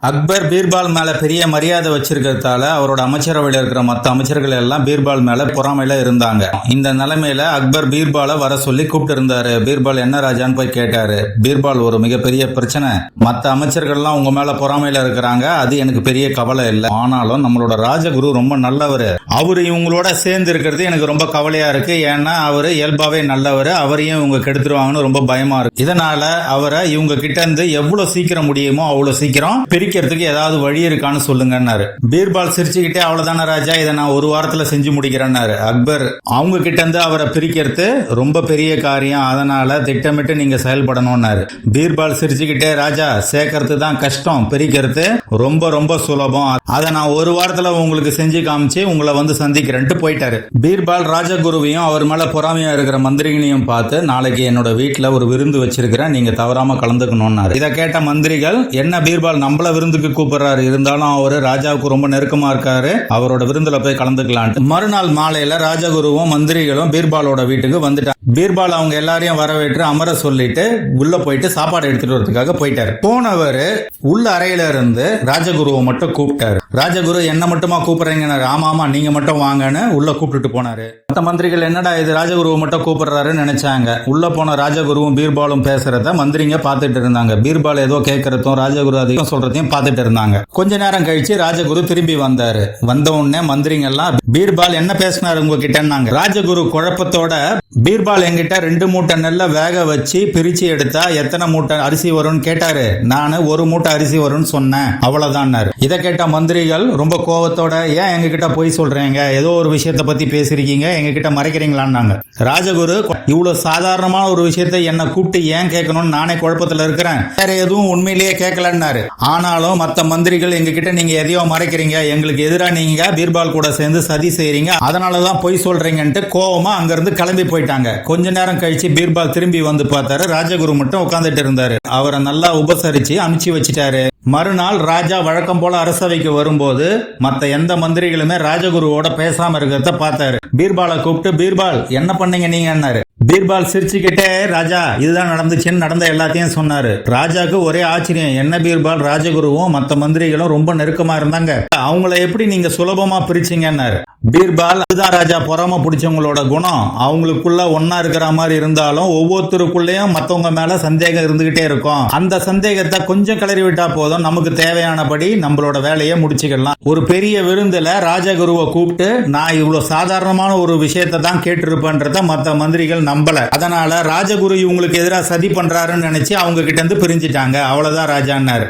அக்பர் பீர்பால் மேல பெரிய மரியாதை வச்சிருக்கிறதால அவரோட அமைச்சரவையில் இருக்கிற மற்ற அமைச்சர்கள் எல்லாம் பீர்பால் மேல பொறாமையில இருந்தாங்க. இந்த நிலைமையில அக்பர் பீர்பாலை வர சொல்லி கூப்பிட்டு இருந்தாரு பீர்பால் என்ன ராஜான்னு போய் கேட்டாரு. பீர்பால் ஒரு மிகப்பெரிய பிரச்சனை. மற்ற அமைச்சர்கள்லாம் உங்க மேல பொறாமையில இருக்கிறாங்க. அது எனக்கு பெரிய கவலை இல்லை. ஆனாலும் நம்மளோட ராஜகுரு ரொம்ப நல்லவர். அவர் இவங்களோட சேர்ந்து இருக்கிறது எனக்கு ரொம்ப கவலையா இருக்கு. ஏன்னா அவர் இயல்பாவே நல்லவர். அவரையும் இவங்க கெடுத்துருவாங்கன்னு ரொம்ப பயமா இருக்கு. இதனால அவரை இவங்க கிட்ட இருந்து எவ்வளவு சீக்கிரம் முடியுமோ அவ்வளவு சீக்கிரம் பிரிக்கிறதுக்கு ஏதாவது வழி இருக்கான்னு சொல்லுங்கன்னாரு. பீர்பால் சிரிச்சுக்கிட்டே அவ்வளவுதானே ராஜா இதை நான் ஒரு வாரத்துல செஞ்சு முடிக்கிறேன்னாரு. அக்பர் அவங்க கிட்ட இருந்து அவரை பிரிக்கிறது ரொம்ப பெரிய காரியம். அதனால திட்டமிட்டு நீங்க செயல்படணும்னாரு. பீர்பால் சிரிச்சுக்கிட்டே ராஜா சேர்க்கறது தான் கஷ்டம். பிரிக்கிறது ரொம்ப ரொம்ப சுலபம். அதை நான் ஒரு வாரத்துல உங்களுக்கு செஞ்சு காமிச்சு உங்களை வந்து சந்திக்கிறேன்ட்டு போயிட்டாரு. பீர்பால் ராஜகுருவையும் அவர் மேல பொறாமையா இருக்கிற மந்திரிகளையும் பார்த்து நாளைக்கு என்னோட வீட்டுல ஒரு விருந்து வச்சிருக்கிறேன் நீங்க தவறாம கலந்துக்கணும்னாரு. இதை கேட்ட மந்திரிகள் என்ன பீர்பால் நம்மள விருந்துக்கு கூப்பிடுறாரு? இருந்தாலும் அவரு ராஜாவுக்கு ரொம்ப நெருக்கமா இருக்காரு. அவரோட விருந்துல போய் கலந்துக்கலான்ட்டு. மறுநாள் மாலையில ராஜகுருவும் மந்திரிகளும் பீர்பாலோட வீட்டுக்கு வந்துட்டாங்க. பீர்பால் அவங்க எல்லாரையும் வரவேற்று அமர சொல்லிட்டு உள்ள போயிட்டு சாப்பாடு எடுத்துட்டு வரதுக்காக போயிட்டாரு. போனவர் உள்ள அறையில இருந்து ராஜகுருவை மட்டும் கூப்பிட்டாரு. ராஜகுரு என்ன மட்டுமா கூப்பிடுறீங்கன்னு? ஆமா ஆமா நீங்க மட்டும் வாங்கன்னு உள்ள கூப்பிட்டுட்டு போனாரு. மத்த மந்திரிகள் என்னடா இது ராஜகுருவை மட்டும் கூப்பிடுறாருன்னு நினைச்சாங்க. உள்ள போன ராஜகுருவும் பீர்பாலும் பேசுறத மந்திரிங்க பார்த்துட்டு இருந்தாங்க. பீர்பால் ஏதோ கேட்கறதும் ராஜகுரு அதிகம் சொல்றதையும் பார்த்துட்டு இருந்தாங்க. கொஞ்ச நேரம் கழிச்சு ராஜகுரு திரும்பி வந்தாரு. வந்த உடனே மந்திரிங்க எல்லாம் பீர்பால் என்ன பேசினாரு உங்ககிட்டன்னாங்க? ராஜகுரு குழப்பத்தோட பீர்பால் என்கிட்ட ரெண்டு மூட்டை நெல்லை வேக வச்சு பிரிச்சு எடுத்தா எத்தனை மூட்டை அரிசி வரும்னு கேட்டாரு. நானு ஒரு மூட்டை அரிசி வரும்னு சொன்னேன். அவ்வளவுதான் இதை கேட்ட மந்திரிகள் ரொம்ப கோவத்தோட ஏன் எங்ககிட்ட போய் சொல்ற? சொல்றீங்க. ஏதோ ஒரு விஷயத்த பத்தி பேசியிருக்கீங்க எங்ககிட்ட மறைக்கிறீங்களான்னாங்க. ராஜகுரு இவ்வளவு சாதாரணமான ஒரு விஷயத்தை என்ன கூப்பிட்டு ஏன் கேட்கணும்னு நானே குழப்பத்துல இருக்கிறேன். வேற எதுவும் உண்மையிலேயே கேட்கலன்னாரு. ஆனாலும் மத்த மந்திரிகள் எங்ககிட்ட நீங்க எதையோ மறைக்கிறீங்க. எங்களுக்கு எதிராக நீங்க பீர்பால் கூட சேர்ந்து சதி செய்யறீங்க அதனாலதான் பொய் சொல்றீங்கன்ட்டு கோவமா அங்கிருந்து கிளம்பி போயிட்டாங்க. கொஞ்ச நேரம் கழிச்சு பீர்பால் திரும்பி வந்து பார்த்தாரு. ராஜகுரு மட்டும் உட்காந்துட்டு இருந்தாரு. அவரை நல்லா உபசரிச்சு அனுப்பிச்சு வச்சுட்டாரு. மறுநாள் ராஜா வழக்கம் போல அரசவைக்கு வரும்போது மற்ற எந்த மந்திரிகளுமே ராஜகுருவோட பேசாம இருக்கிறத பார்த்தாரு. பீர்பாலை கூப்பிட்டு பீர்பால் என்ன பண்ணீங்க நீங்கன்னாரு. பீர்பால் சிரிச்சுக்கிட்டே ராஜா இதுதான் நடந்துச்சுன்னு நடந்த எல்லாத்தையும் சொன்னாரு. ராஜாக்கு ஒரே ஆச்சரியம் என்ன பீர்பால் ராஜகுருவும் மற்ற மந்திரிகளும் ரொம்ப நெருக்கமா இருந்தாங்க. அவங்கள எப்படி நீங்க சுலபமா பிரிச்சீங்கன்னாரு. பீர்பால் அதுதான் ராஜா பொறாம பிடிச்சவங்களோட குணம் அவங்களுக்குள்ள ஒன்னா இருக்கிற மாதிரி இருந்தாலும் ஒவ்வொருத்தருக்குள்ளேயும் மத்தவங்க மேல சந்தேகம் இருந்துகிட்டே இருக்கும். அந்த சந்தேகத்தை கொஞ்சம் கிளறி விட்டா போதும். நமக்கு தேவையானபடி நம்மளோட வேலையை முடிச்சுக்கலாம். ஒரு பெரிய விருந்துல ராஜகுருவை கூப்பிட்டு நான் இவ்வளவு சாதாரணமான ஒரு விஷயத்தை தான் கேட்டிருப்பேன்றத மத்த மந்திரிகள் நம்பல. அதனால ராஜகுரு இவங்களுக்கு எதிராக சதி பண்றாருன்னு நினைச்சு அவங்க கிட்ட இருந்து பிரிஞ்சிட்டாங்க. அவ்வளவுதான் ராஜான்னாரு.